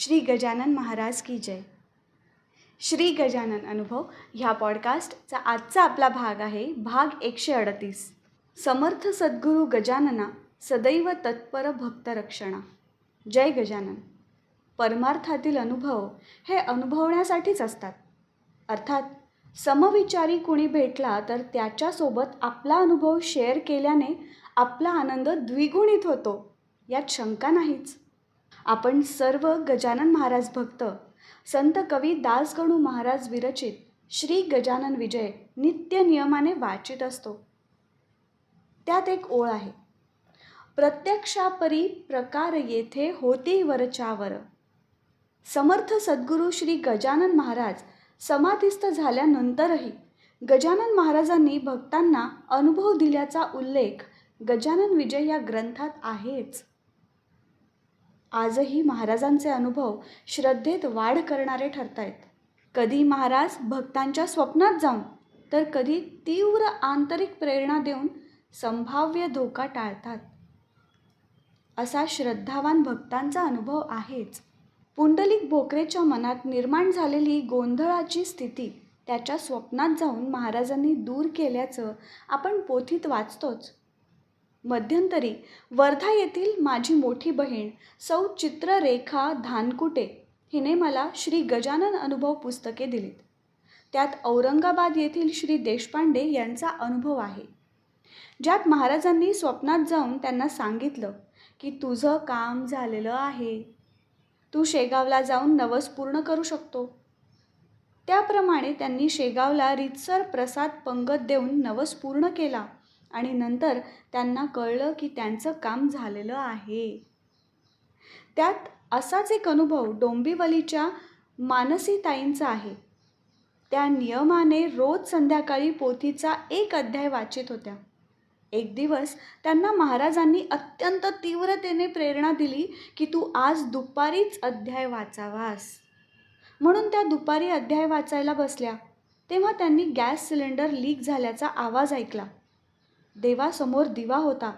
श्री गजानन महाराज की जय. श्री गजानन अनुभव ह्या पॉडकास्टचा आजचा आपला भाग आहे भाग एकशे अडतीस. समर्थ सद्गुरू गजानना सदैव तत्पर भक्तरक्षणा जय गजानन. परमार्थातील अनुभव हे अनुभवण्यासाठीच असतात. अर्थात समविचारी कुणी भेटला तर त्याच्यासोबत आपला अनुभव शेअर केल्याने आपला आनंद द्विगुणित होतो यात शंका नाहीच. आपण सर्व गजानन महाराज भक्त संत कवी दासगणू महाराज विरचित श्री गजानन विजय नित्य नियमाने वाचित असतो. त्यात एक ओळ आहे. प्रत्यक्षापरी प्रकार येथे होती वरच्यावर. समर्थ सद्गुरू श्री गजानन महाराज समाधिस्थ झाल्यानंतरही गजानन महाराजांनी भक्तांना अनुभव दिल्याचा उल्लेख गजानन विजय या ग्रंथात आहेच. आजही महाराजांचे अनुभव श्रद्धेत वाढ करणारे ठरतायत. कधी महाराज भक्तांच्या स्वप्नात जाऊन तर कधी तीव्र आंतरिक प्रेरणा देऊन संभाव्य धोका टाळतात. असा श्रद्धावान भक्तांचा अनुभव आहेच. पुंडलिक भोकरेच्या मनात निर्माण झालेली गोंधळाची स्थिती त्याच्या स्वप्नात जाऊन महाराजांनी दूर केल्याचं आपण पोथीत वाचतोच. मध्यंतरी वर्धा येथील माझी मोठी बहीण सौ चित्ररेखा धानकुटे हिने मला श्री गजानन अनुभव पुस्तके दिलीत. त्यात औरंगाबाद येथील श्री देशपांडे यांचा अनुभव आहे. ज्यात महाराजांनी स्वप्नात जाऊन त्यांना सांगितलं की तुझं काम झालेलं आहे. तू शेगावला जाऊन नवस पूर्ण करू शकतो. त्याप्रमाणे त्यांनी शेगावला रितसर प्रसाद पंगत देऊन नवस पूर्ण केला. आणि नंतर त्यांना कळलं की त्यांचं काम झालेलं आहे. त्यात असाच एक अनुभव डोंबिवलीच्या मानसीताईंचा आहे. त्या नियमाने रोज संध्याकाळी पोथीचा एक अध्याय वाचित होत्या. एक दिवस त्यांना महाराजांनी अत्यंत तीव्रतेने प्रेरणा दिली की तू आज दुपारीच अध्याय वाचावास. म्हणून त्या दुपारी अध्याय वाचायला बसल्या. तेव्हा त्यांनी गॅस सिलेंडर लीक झाल्याचा आवाज ऐकला. देवासमोर दिवा होता.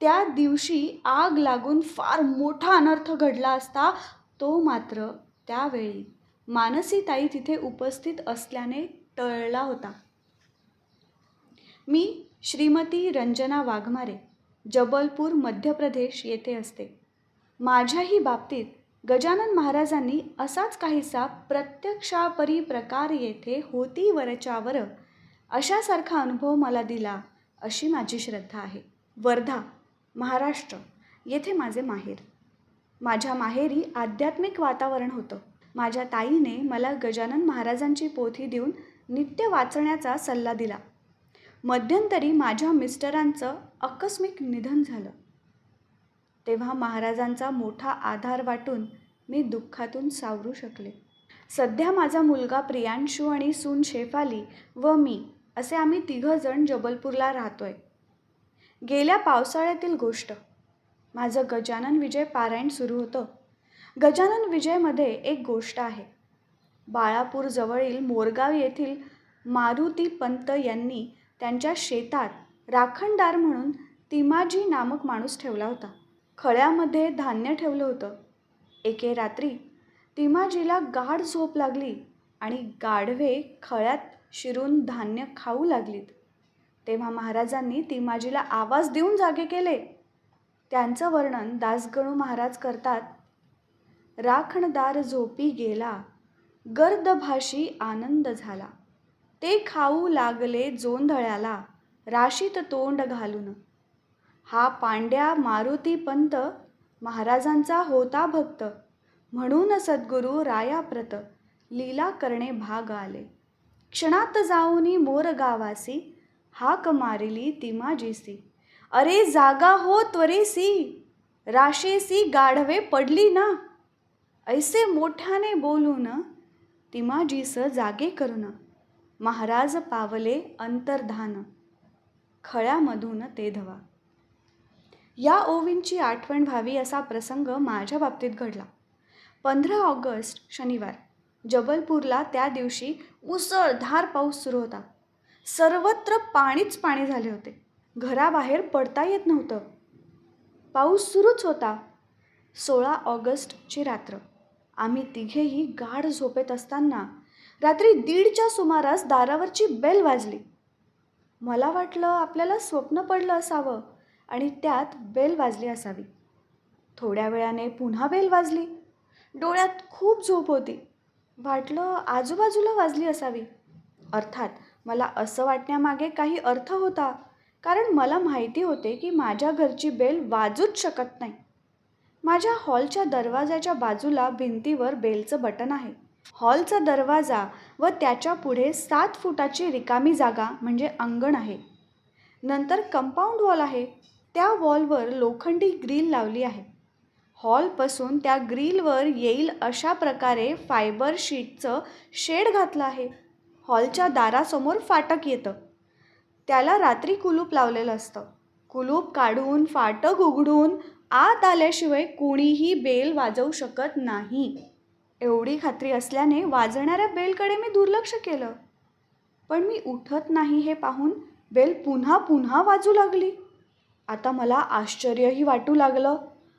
त्या दिवशी आग लागून फार मोठा अनर्थ घडला असता तो मात्र त्यावेळी मानसीताई तिथे उपस्थित असल्याने टळला होता. मी श्रीमती रंजना वाघमारे जबलपूर मध्य प्रदेश येथे असते. माझ्याही बाबतीत गजानन महाराजांनी असाच काहीसा प्रत्यक्षापरी प्रकार येथे होती वरच्यावर अशासारखा अनुभव मला दिला. अशी माझी श्रद्धा आहे. वर्धा महाराष्ट्र येथे माझे माहेर. माझ्या माहेरी आध्यात्मिक वातावरण होतं. माझ्या ताईने मला गजानन महाराजांची पोथी देऊन नित्य वाचण्याचा सल्ला दिला. मध्यंतरी माझ्या मिस्टरांचं आकस्मिक निधन झालं. तेव्हा महाराजांचा मोठा आधार वाटून मी दुःखातून सावरू शकले. सध्या माझा मुलगा प्रियांशू आणि सून शेफाली व मी असे आम्ही तिघंजण जबलपूरला राहतोय. गेल्या पावसाळ्यातील गोष्ट. माझं गजानन विजय पारायण सुरू होतं. गजानन विजयमध्ये एक गोष्ट आहे. बाळापूरजवळील मोरगाव येथील मारुती पंत यांनी त्यांच्या शेतात राखणदार म्हणून तिमाजी नामक माणूस ठेवला होता. खळ्यामध्ये धान्य ठेवलं होतं. एके रात्री तिमाजीला गाढ झोप लागली आणि गाढवे खळ्यात शिरून धान्य खाऊ लागलीत. तेव्हा महाराजांनी तिमाजीला आवाज देऊन जागे केले. त्यांचं वर्णन दासगणू महाराज करतात. राखणदार झोपी गेला. गर्दभाषी आनंद झाला. ते खाऊ लागले जोंधळ्याला राशीत तोंड घालून. हा पांड्या मारुती पंत महाराजांचा होता भक्त. म्हणून सद्गुरू रायाप्रत लीला करणे भाग आले. क्षणात जाऊनी मोर गावासी हाक मारिली तिमाजीसी अरे जागा हो त्वरेसी राशेसी गाढवे पडली ना. ऐसे मोठ्याने बोलून तिमाजीस जागे करून महाराज पावले अंतर्धान खळ्यामधून ते धवा. या ओवींची आठवण व्हावी असा प्रसंग माझ्या बाबतीत घडला. पंधरा ऑगस्ट शनिवार. जबलपूरला त्या दिवशी मुसळधार पाऊस सुरू होता. सर्वत्र पाणीच पाणी झाले होते. घराबाहेर पडता येत नव्हतं. पाऊस सुरूच होता. सोळा ऑगस्टची रात्र. आम्ही तिघेही गाढ झोपेत असताना रात्री दीडच्या सुमारास दारावरची बेल वाजली. मला वाटलं आपल्याला स्वप्न पडलं असावं आणि त्यात बेल वाजली असावी. थोड्या वेळाने पुन्हा बेल वाजली. डोळ्यात खूप झोप होती. वाटलं आजूबाजूला वाजली असावी. अर्थात मला असं वाटण्यामागे काही अर्थ होता. कारण मला माहिती होते की माझ्या घरची बेल वाजूच शकत नाही. माझ्या हॉलच्या दरवाजाच्या बाजूला भिंतीवर बेलचं बटन आहे. हॉलचा दरवाजा व त्याच्या पुढे सात फुटाची रिकामी जागा म्हणजे अंगण आहे. नंतर कंपाऊंड वॉल आहे. त्या वॉलवर लोखंडी ग्रील लावली आहे. हॉलपासून त्या ग्रीलवर येईल अशा प्रकारे फायबर शीटचं शेड घातलं आहे. हॉलच्या दारासमोर फाटक येतं. त्याला रात्री कुलूप लावलेलं असतं. कुलूप काढून फाटक उघडून आत आल्याशिवाय कोणीही बेल वाजवू शकत नाही. एवढी खात्री असल्याने वाजणाऱ्या बेलकडे मी दुर्लक्ष केलं. पण मी उठत नाही हे पाहून बेल पुन्हा पुन्हा वाजू लागली. आता मला आश्चर्यही वाटू लागलं.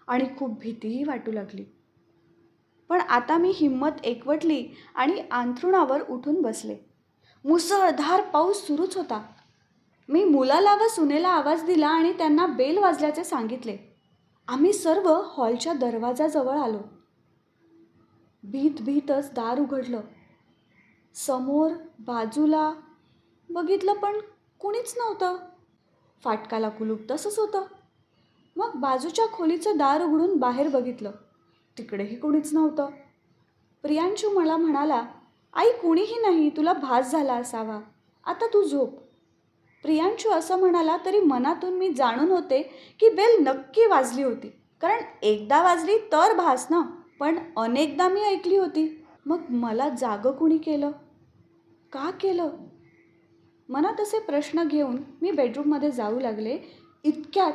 आणि खूप भीतीही वाटू लागली. पण आता मी हिंमत एकवटली आणि अंथरुणावर उठून बसले. मुसळधार पाऊस सुरूच होता. मी मुलाला व सुनेला आवाज दिला आणि त्यांना बेल वाजल्याचे सांगितले. आम्ही सर्व हॉलच्या दरवाजाजवळ आलो. भीत भीतच दार उघडलं. समोर बाजूला बघितलं पण कुणीच नव्हतं. फाटकाला कुलूप तसंच होतं. मग बाजूच्या खोलीचं दार उघडून बाहेर बघितलं. तिकडेही कोणीच नव्हतं. प्रियांशू मला म्हणाला आई कुणीही नाही तुला भास झाला असावा. आता तू झोप. प्रियांशू असं म्हणाला तरी मनातून मी जाणून होते की बेल नक्की वाजली होती. कारण एकदा वाजली तर भास ना पण अनेकदा मी ऐकली होती. मग मला जागं कुणी केलं? का केलं? मनात असे प्रश्न घेऊन मी बेडरूममध्ये जाऊ लागले. इतक्यात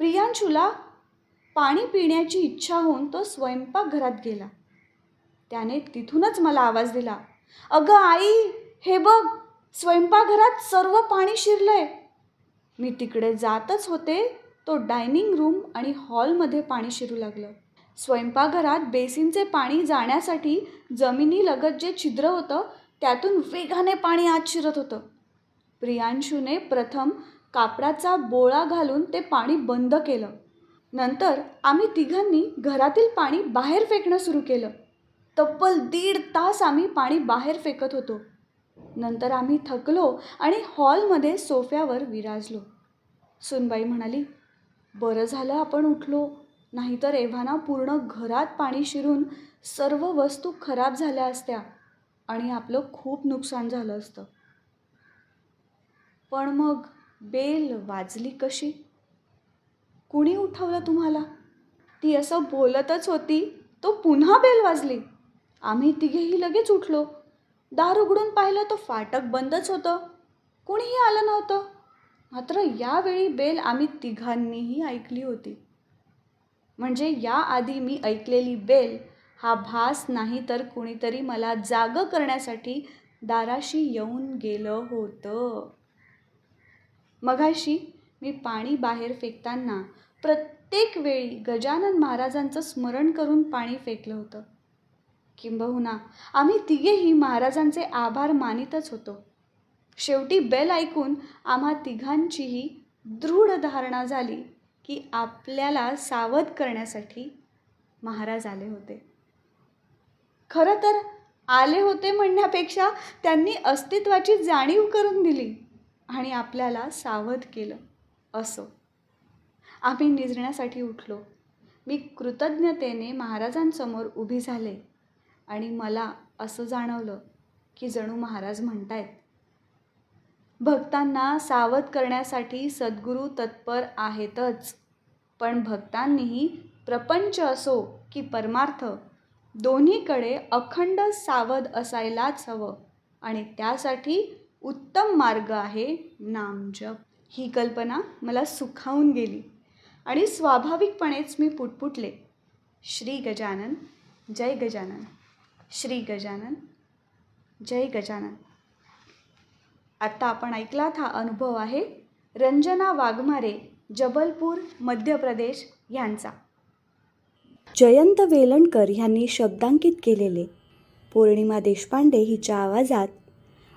प्रियांशूला पाणी पिण्याची इच्छा होऊन तो स्वयंपाकघरात गेला. त्याने तिथूनच मला आवाज दिला अगं आई हे बघ स्वयंपाकघरात सर्व पाणी शिरलंय. मी तिकडे जातच होते तो डायनिंग रूम आणि हॉलमध्ये पाणी शिरू लागलं. स्वयंपाकघरात बेसिनचे पाणी जाण्यासाठी जमिनीलगत जे छिद्र होतं त्यातून वेगाने पाणी आत शिरत होतं. प्रियांशूने प्रथम कापडाचा बोळा घालून ते पाणी बंद केलं. नंतर आम्ही तिघांनी घरातील पाणी बाहेर फेकणं सुरू केलं. तब्बल दीड तास आम्ही पाणी बाहेर फेकत होतो. नंतर आम्ही थकलो आणि हॉलमध्ये सोफ्यावर विराजलो. सुनबाई म्हणाली बरं झालं आपण उठलो. नाहीतर एव्हाना पूर्ण घरात पाणी शिरून सर्व वस्तू खराब झाल्या असत्या आणि आपलं खूप नुकसान झालं असतं. पण मग बेल वाजली कशी? कुणी उठवलं तुम्हाला? ती असं बोलतच होती तो पुन्हा बेल वाजली. आम्ही तिघेही लगेच उठलो. दार उघडून पाहिलं तो फाटक बंदच होतं. कुणीही आलं नव्हतं. मात्र यावेळी बेल आम्ही तिघांनीही ऐकली होती. म्हणजे याआधी मी ऐकलेली बेल हा भास नाही तर कुणीतरी मला जागं करण्यासाठी दाराशी येऊन गेलं होतं. मगाशी मी पाणी बाहेर फेकताना प्रत्येक वेळी गजानन महाराजांचं स्मरण करून पाणी फेकलं होतं. किंबहुना आम्ही तिघेही महाराजांचे आभार मानितच होतो. शेवटी बेल ऐकून आम्हा तिघांचीही दृढ धारणा झाली की आपल्याला सावध करण्यासाठी महाराज आले होते. खरं तर आले होते म्हणण्यापेक्षा त्यांनी अस्तित्वाची जाणीव करून दिली. आणि आपल्याला सावध केलं. असो. आम्ही निजण्यासाठी उठलो. मी कृतज्ञतेने महाराजांसमोर उभी झाले आणि मला असं जाणवलं की जणू महाराज म्हणतायत भक्तांना सावध करण्यासाठी सद्गुरू तत्पर आहेतच पण भक्तांनीही प्रपंच असो की परमार्थ दोन्हीकडे अखंड सावध असायलाच हवं आणि त्यासाठी उत्तम मार्ग आहे नामजप. ही कल्पना मला सुखावून गेली आणि स्वाभाविकपणेच मी पुटपुटले. श्री गजानन जय गजानन. श्री गजानन जय गजानन. आत्ता आपण ऐकलात हा अनुभव आहे रंजना वाघमारे जबलपूर मध्य प्रदेश यांचा. जयंत वेलणकर ह्यांनी शब्दांकित केलेले. पौर्णिमा देशपांडे हिच्या आवाजात